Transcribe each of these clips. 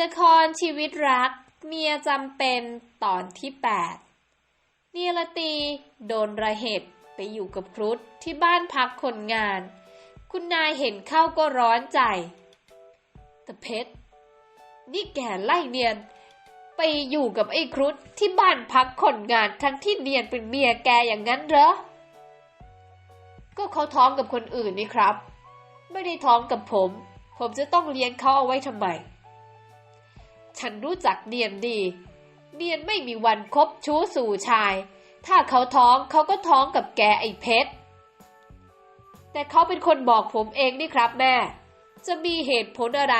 ละครชีวิตรัก เมียจำเป็นตอนที่ 8 เนียรตีโดนระเหตุไปอยู่กับครุฑที่บ้านพักคนงาน คุณนายเห็นเข้าก็ร้อนใจ แต่เพชร นี่แกไล่เนียน ไปอยู่กับไอ้ครุฑที่บ้านพักคนงานทั้งที่เนียนเป็นเมียแกอย่างนั้นเหรอ ก็เขาท้องกับคนอื่นนี่ครับ ไม่ได้ท้องกับผม ผมจะต้องเลี้ยงเขาเอาไว้ทำไม ฉันรู้จักเนียนดี เนียนไม่มีวันคบชู้สู่ชาย ถ้าเขาท้องเขาก็ท้องกับแกไอ้เพชร แต่เขาเป็นคนบอกผมเองนี่ครับแม่ จะมีเหตุผลอะไร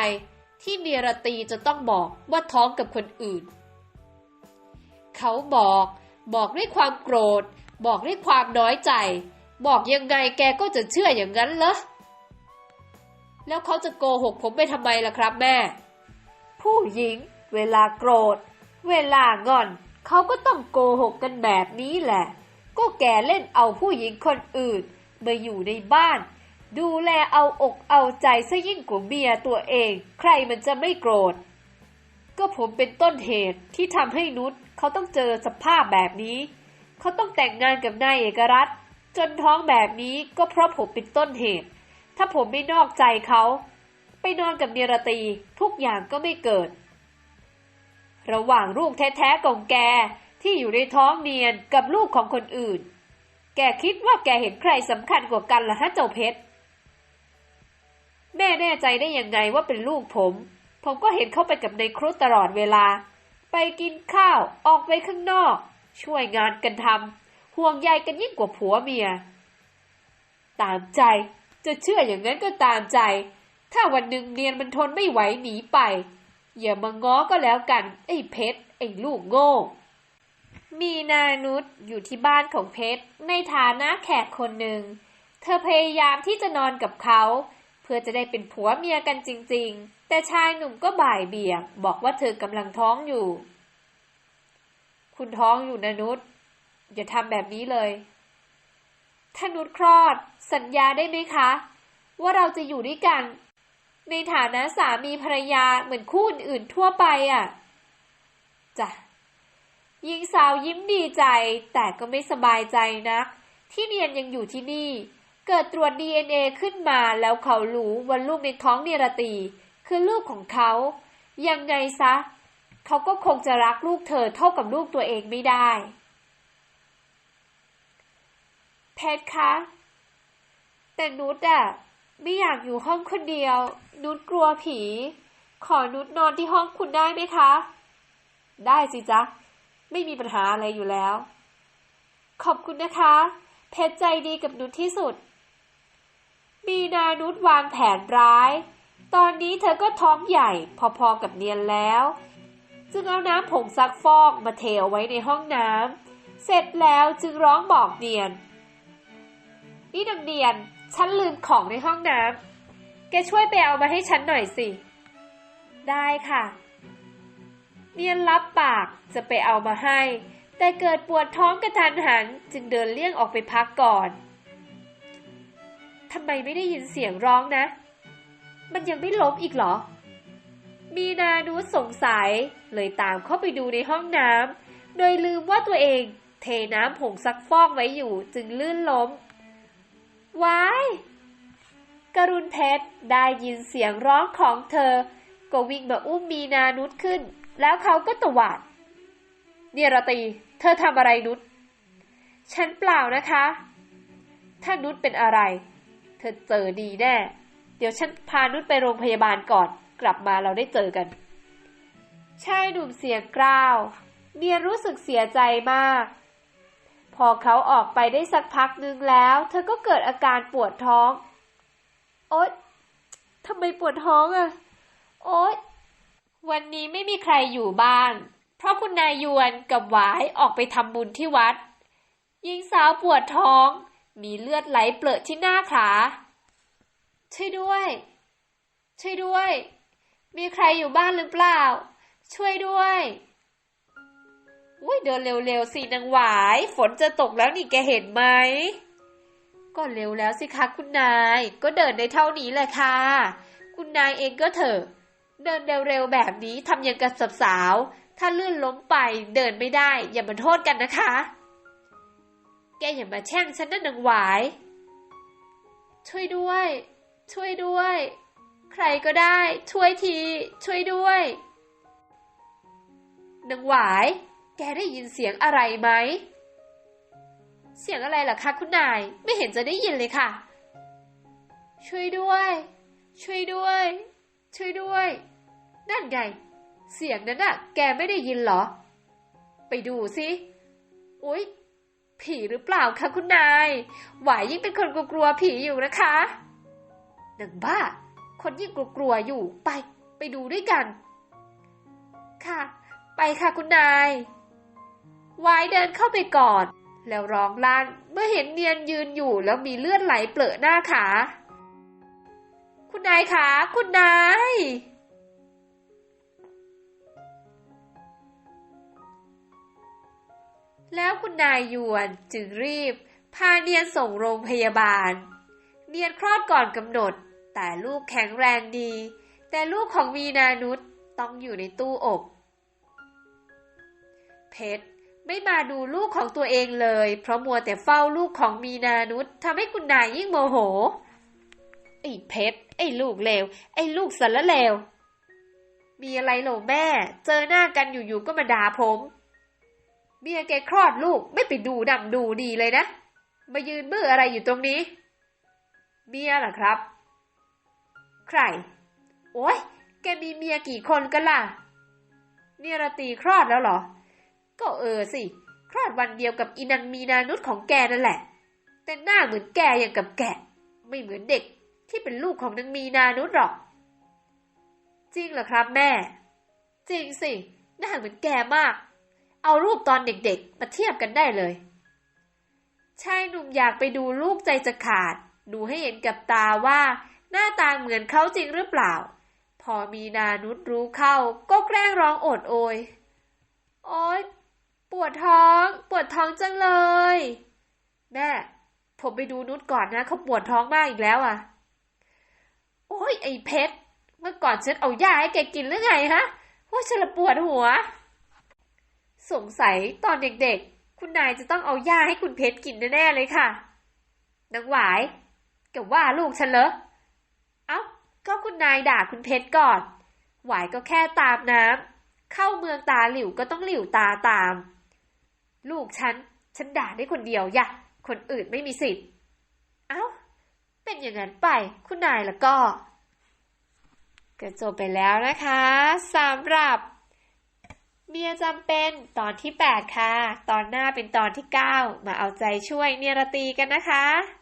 ที่เนียรตีจะต้องบอกว่าท้องกับคนอื่น เขาบอกบอกด้วยความโกรธ บอกด้วยความน้อยใจ บอกยังไงแกก็จะเชื่ออย่างนั้นเหรอแล้วเขาจะโกหกผมไปทำไมล่ะครับแม่ ผู้หญิง เวลาโกรธ เวลางอน เขาก็ต้องโกหกกันแบบนี้แหละ ก็แกเล่นเอาผู้หญิงคนอื่นมาอยู่ในบ้าน ดูแลเอาอกเอาใจซะยิ่งกว่าเมียตัวเอง ใครมันจะไม่โกรธ ก็ผมเป็นต้นเหตุที่ทำให้นุชเขาต้องเจอสภาพแบบนี้ เขาต้องแต่งงานกับนายเอกรัตน์จนท้องแบบนี้ก็เพราะผมเป็นต้นเหตุ ถ้าผมไม่นอกใจเขา ไปนอนกับเนรตีทุกอย่างก็ไม่เกิด ระหว่างลูกแท้ๆของแกที่อยู่ในท้องเนียนกับลูกของคนอื่น แกคิดว่าแกเห็นใครสำคัญกว่ากันล่ะฮะเจ้าเพชร แม่แน่ใจได้ยังไงว่าเป็นลูกผม ผมก็เห็นเขาไปกับในครุฑตลอดเวลา ไปกินข้าวออกไปข้างนอก ช่วยงานกันทำห่วงใยกันยิ่งกว่าผัวเมีย ตามใจจะเชื่ออย่างนั้นก็ตามใจ ถ้าวันหนึ่งเนียนมันทนไม่ไหวหนีไป อย่ามาง้อก็แล้วกัน ไอ้เพชรไอ้ลูกโง่ มีนานุษอยู่ที่บ้านของเพชรในฐานะแขกคนหนึ่ง เธอพยายามที่จะนอนกับเขา เพื่อจะได้เป็นผัวเมียกันจริง ๆ แต่ชายหนุ่มก็บ่ายเบี่ยง บอกว่าเธอกำลังท้องอยู่ คุณท้องอยู่นะนุษอย่าทำแบบนี้เลยถ้านุชคลอด สัญญาได้ไหมคะ ว่าเราจะอยู่ด้วยกัน ในฐานะสามีภรรยาเหมือนคู่อื่นๆทั่วไปอะ่ะจ้ะหญิงสาวยิ้มดีใจ แต่ก็ไม่สบายใจนะที่เนียนยังอยู่ที่นี่ เกิดตรวจ DNA ขึ้นมาแล้วเขารู้ว่าลูกในท้องเนรตี คือลูกของเขา ยังไงซะ เขาก็คงจะรักลูกเธอเท่ากับลูกตัวเองไม่ได้ เพชรคะ แต่นุชอะ ไม่อยากอยู่ห้องคนเดียว นุชกลัวผี ขอนุชนอนที่ห้องคุณได้ไหมคะ ได้สิจ๊ะ ไม่มีปัญหาอะไรอยู่แล้ว ขอบคุณนะคะ เพชรใจดีกับนุชที่สุด มีนานุชวางแผนร้าย ตอนนี้เธอก็ท้องใหญ่พอๆกับเนียนแล้ว จึงเอาน้ำผงซักฟอกมาเทเอาไว้ในห้องน้ำเสร็จแล้วจึงร้องบอกเนียน นี่นางเนียน ฉันลืมของในห้องน้ำแกช่วยไปเอามาให้ฉันหน่อยสิ ได้ค่ะเนียนรับปากจะไปเอามาให้ แต่เกิดปวดท้องกระทันหันจึงเดินเลี่ยงออกไปพักก่อนทำไมไม่ได้ยินเสียงร้องนะ มันยังไม่ล้มอีกเหรอ มีนาดูสงสัยเลยตามเข้าไปดูในห้องน้ำโดยลืมว่าตัวเอง เทน้ำผงซักฟอกไว้อยู่จึงลื่นล้ม วายกรุณเพชรได้ยินเสียงร้องของเธอ ก็วิ่งมาอุ้มมีนานุชขึ้น แล้วเขาก็ตวาดเนี่ยรตี เธอทำอะไรนุชฉันเปล่านะคะ ถ้านุชเป็นอะไร เธอเจอดีแน่ เดี๋ยวฉันพานุชไปโรงพยาบาลก่อน กลับมาเราได้เจอกัน ชายหนุ่มเสียงกล้าวเนียรู้สึกเสียใจมาก พอเขาออกไปได้สักพักนึงแล้ว เธอก็เกิดอาการปวดท้อง โอ๊ยทำไมปวดท้องอะโอ๊ยวันนี้ไม่มีใครอยู่บ้าน เพราะคุณนายยวนกับหวายออกไปทำบุญที่วัดหญิงสาวปวดท้อง มีเลือดไหลเปลอะที่หน้าขา ช่วยด้วย ช่วยด้วย มีใครอยู่บ้านหรือเปล่า ช่วยด้วย อุ้ยเดินเร็วๆสินางหวาย ฝนจะตกแล้วนี่แกเห็นไหม ก็เร็วแล้วสิคะคุณนาย ก็เดินในเท่านี้แหละค่ะ คุณนายเองก็เถอะ เดินเร็วๆแบบนี้ทำอย่างกับสาว ถ้าลื่นล้มไปเดินไม่ได้ อย่ามาโทษกันนะคะ แกอย่ามาแช่งฉันนะนางหวาย ช่วยด้วย ช่วยด้วย ใครก็ได้ ช่วยที ช่วยด้วยนางหวาย แกได้ยินเสียงอะไรไหม เสียงอะไรล่ะคะคุณนาย ไม่เห็นจะได้ยินเลยค่ะ ช่วยด้วย ช่วยด้วย ช่วยด้วย นั่นไง เสียงนั้นน่ะ แกไม่ได้ยินเหรอ ไปดูสิอุ๊ย ผีหรือเปล่าคะคุณนาย หวายยิ่งเป็นคนกลัวๆผีอยู่นะคะหนังบ้า คนยิ่งกลัวๆอยู่ ไป ไปดูด้วยกัน ค่ะ ไปค่ะคุณนาย วายเดินเข้าไปกอด แล้วร้องลั่นเมื่อเห็นเนียนยืนอยู่แล้วมีเลือดไหลเปลอะหน้าขา คุณนายคะคุณนาย แล้วคุณนายยวนจึงรีบ พาเนียนส่งโรงพยาบาล เนียนคลอดก่อนกำหนด แต่ลูกแข็งแรงดี แต่ลูกของมีนานุษต้องอยู่ในตู้อบเพชร ไม่มาดูลูกของตัวเองเลย เพราะมัวแต่เฝ้าลูกของมีนานุษทำให้คุณนายยิ่งโมโห ไอ้เพชรไอ้ลูกเลว ไอ้ลูกสารเลว มีอะไรหรอแม่ เจอหน้ากันอยู่ๆก็มาด่าผม เมียแกคลอดลูกไม่ไปดูดำดูดีเลยนะ มายืนเบื่ออะไรอยู่ตรงนี้ เมียเหรอครับ ใคร โอ้ยแกมีเมียกี่คนกันล่ะเนียรตีคลอดแล้วเหรอ ก็เออสิ คลอดวันเดียวกับอีนังมีนานุษของแกนั่นแหละ แต่หน้าเหมือนแกอย่างกับแกะ ไม่เหมือนเด็กที่เป็นลูกของนางมีนานุษหรอก จริงเหรอครับแม่ จริงสิ หน้าเหมือนแกมาก เอารูปตอนเด็กๆ มาเทียบกันได้เลยชายหนุ่มอยากไปดูลูกใจจะขาด ดูให้เห็นกับตาว่า หน้าตาเหมือนเขาจริงหรือเปล่า พอมีนานุษรู้เข้า ก็แกล้งร้องโอดโอย โอ๊ย ปวดท้อง ปวดท้องจังเลย แม่ ผมไปดูนุชก่อนนะเขาปวดท้องมากอีกแล้วอะ โอ้ยไอ้เพชร เมื่อก่อนฉันเอายาให้แกกินหรือไงฮะว่าฉันละปวดหัว สงสัยตอนเด็กๆ คุณนายจะต้องเอายาให้คุณเพชรกินแน่ๆเลยค่ะนางหวายแกว่าลูกฉันเหรอ เอ้า ก็คุณนายด่าคุณเพชรก่อน หวายก็แค่ตามน้ำเข้าเมืองตาหลิวก็ต้องหลิวตาตาม ลูกฉัน ฉันด่าได้คนเดียวอย่ะคนอื่นไม่มีสิทธิ์ เอ้า เป็นอย่างนั้นไป คุณนายแล้วก็ก็จบไปแล้วนะคะสำหรับเมียจำเป็นตอนที่ 8 ค่ะ ตอนหน้าเป็นตอนที่ 9 มาเอาใจช่วยเนรตีกันนะคะ